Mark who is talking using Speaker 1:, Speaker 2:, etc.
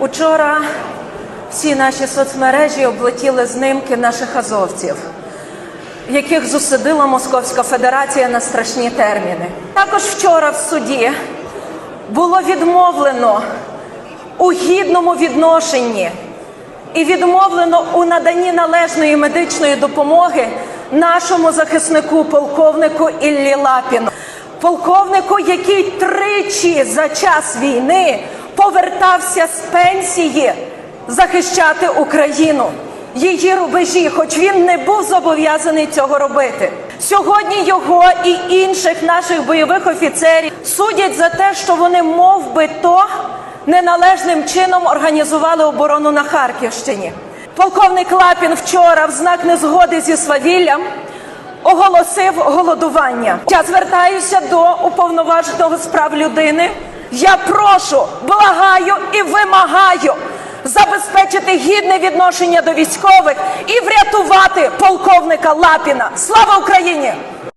Speaker 1: Учора всі наші соцмережі облетіли знимки наших азовців, яких зусидила Московська Федерація на страшні терміни. Також вчора в суді було відмовлено у гідному відношенні і відмовлено у наданні належної медичної допомоги нашому захиснику, полковнику Іллі Лапіну. Полковнику, який тричі за час війни повертався з пенсії захищати Україну, її рубежі, хоч він не був зобов'язаний цього робити. Сьогодні його і інших наших бойових офіцерів судять за те, що вони мов би то неналежним чином організували оборону на Харківщині. Полковник Лапін вчора в знак незгоди зі свавіллям оголосив голодування. Я звертаюся до уповноваженого з прав людини. Я прошу, благаю і вимагаю забезпечити гідне відношення до військових і врятувати полковника Лапіна. Слава Україні!